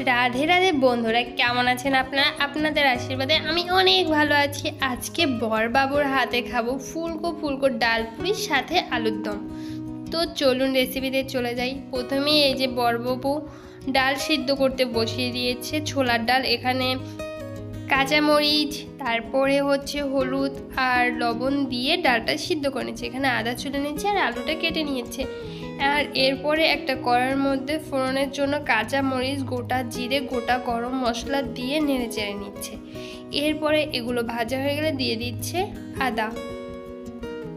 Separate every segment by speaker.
Speaker 1: রাধে রাধে বন্ধুরা, কেমন আছেন আপনারা? আপনাদের আশীর্বাদে আমি অনেক ভালো আছি। আজকে বরবাবুর হাতে খাব ফুলকো ফুলকো ডাল পুরির সাথে আলুর দম। তো চলুন রেসিপিতে চলে যাই। প্রথমে এই যে বরবাবু ডাল সিদ্ধ করতে বসিয়ে দিয়েছে ছোলার ডাল। এখানে কাঁচামরিচ, তারপরে হচ্ছে হলুদ আর লবণ দিয়ে ডালটা সিদ্ধ করে নিচ্ছে। এখানে আদা চুলে নিচ্ছে আর আলুটা কেটে নিয়েছে। আর এরপরে একটা কড়ার মধ্যে ফোড়নের জন্য কাঁচা মরিচ গোটা জিরে, গোটা গরম মশলা দিয়ে নেড়ে চেড়ে নিচ্ছে। এরপরে এগুলো ভাজা হয়ে গেলে দিয়ে দিচ্ছে আদা।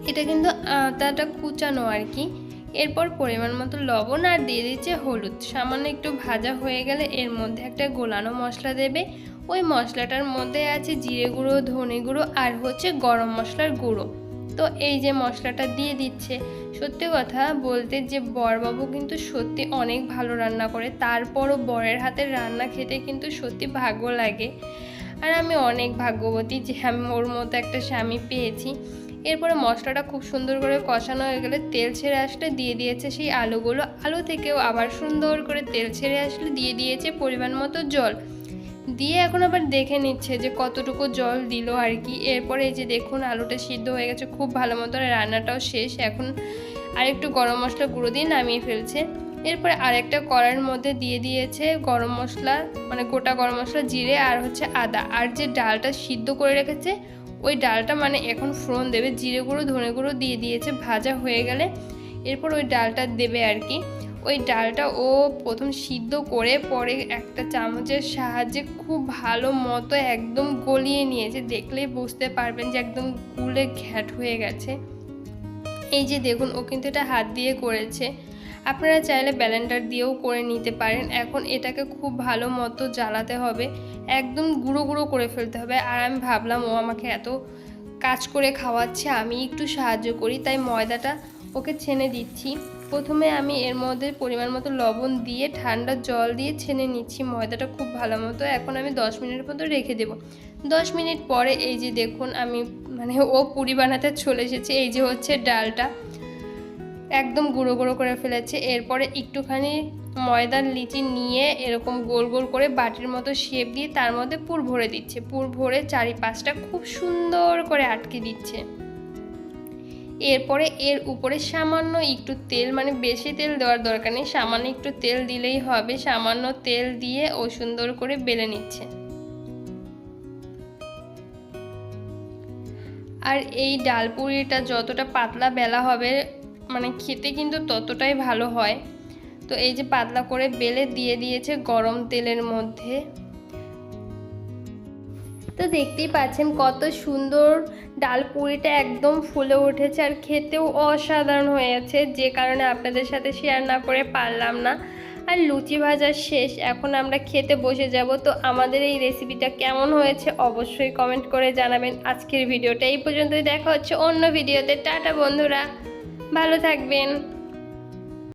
Speaker 1: এটা কিন্তু আদাটা কুচানো আর কি। এরপর পরিমাণ মতো লবণ আর দিয়ে দিচ্ছে হলুদ। সামান্য একটু ভাজা হয়ে গেলে এর মধ্যে একটা গোলানো মশলা দেবে। ওই মশলাটার মধ্যে আছে জিরে গুঁড়ো, ধনে গুঁড়ো আর হচ্ছে গরম মশলার গুঁড়ো। তো এই যে মশলাটা দিয়ে দিচ্ছে, সত্যি কথা বলতে যে বরবাবু কিন্তু সত্যি অনেক ভালো রান্না করে, তারপরও বরের হাতের রান্না খেতে কিন্তু সত্যি ভাগ্য লাগে। আর আমি অনেক ভাগ্যবতী যে আমি ওর মতো একটা স্বামী পেয়েছি। এরপরে মশলাটা খুব সুন্দর করে কষানো হয়ে গেলে তেল ছেড়ে আসলে দিয়ে দিয়েছে সেই আলুগুলো। আলু থেকেও আবার সুন্দর করে তেল ছেড়ে আসলে দিয়ে দিয়েছে পরিমাণ মতো জল। দিয়ে এখন আবার দেখে নিচ্ছে যে কতটুকু জল দিল আর কি। এরপরে এই যে দেখুন আলুটা সিদ্ধ হয়ে গেছে, খুব ভালো মতো রান্নাটাও শেষ। এখন আরেকটু গরম মশলা গুঁড়ো দিয়ে নামিয়ে ফেলছে। এরপরে আরেকটা কড়াইয়ের মধ্যে দিয়ে দিয়েছে গরম মশলা মানে গোটা গরম মশলা, জিরে আর হচ্ছে আদা। আর যে ডালটা সিদ্ধ করে রেখেছে ওই ডালটা মানে এখন ফোড়ন দেবে, জিরে গুঁড়ো, ধনে গুঁড়ো দিয়ে দিয়েছে, ভাজা হয়ে গেলে এরপর ওই ডালটা দেবে আর কি। ওই ডালটা ও প্রথম সিদ্ধ করে পরে একটা চামচের সাহায্যে খুব ভালো মতো একদম গলিয়ে নিয়েছে। দেখলেই বুঝতে পারবেন যে একদম গুলে ঘ্যাট হয়ে গেছে। এই যে দেখুন, ও কিন্তু এটা হাত দিয়ে করেছে। আপনারা চাইলে ব্যালেন্ডার দিয়েও করে নিতে পারেন। এখন এটাকে খুব ভালো মতো জ্বালাতে হবে। একদম গুঁড়ো গুঁড়ো করে ফেলতে হবে। আর আমি ভাবলাম, ও আমাকে এত কাজ করে খাওয়াচ্ছে, আমি একটু সাহায্য করি। তাই ময়দাটা ওকে ছেনে দিচ্ছি। প্রথমে আমি এর মধ্যে পরিমাণ মতো লবণ দিয়ে ঠান্ডা জল দিয়ে ছেনে নিচ্ছি। ময়দাটা খুব ভালো মতো। এখন আমি দশ মিনিট মতো রেখে দেবো। দশ মিনিট পরে এই যে দেখুন, আমি মানে ও পুরি বানাতে চলে এসেছে। এই যে হচ্ছে ডালটা। একদম গুঁড়ো গুঁড়ো করে ফেলেছে। এরপরে একটুখানি ময়দার লিচি নিয়ে এরকম গোল গোল করে বাটির মতো শেপ দিয়ে তার মধ্যে পুর ভরে দিচ্ছে। পুর ভরে চারিপাশটা খুব সুন্দর করে আটকে দিচ্ছে। এরপরে এর উপরে সামান্য একটু তেল মানে বেশি তেল দেওয়ার দরকার নেই, সামান্য একটু তেল দিলেই হবে। সামান্য তেল দিয়ে ও সুন্দর করে বেলে নিচ্ছে। আর এই ডাল পুরিটা যতটা পাতলা বেলা হবে মানে খেতে কিন্তু ততটাই ভালো হয়। তো এই যে পাতলা করে বেলে দিয়ে দিয়েছে গরম তেলের মধ্যে। তো দেখতেই পাচ্ছেন কত সুন্দর ডাল পুরিটা একদম ফুলে উঠেছে আর খেতেও অসাধারণ হয়েছে যে কারণে আপনাদের সাথে শেয়ার না করে পারলাম না। আর লুচি ভাজা শেষ, এখন আমরা খেতে বসে যাব। তো আমাদের এই রেসিপিটা কেমন হয়েছে অবশ্যই কমেন্ট করে জানাবেন। আজকের ভিডিওটা এই পর্যন্তই। দেখা হচ্ছে অন্য ভিডিওতে টাটা বন্ধুরা। ভালো থাকবেন।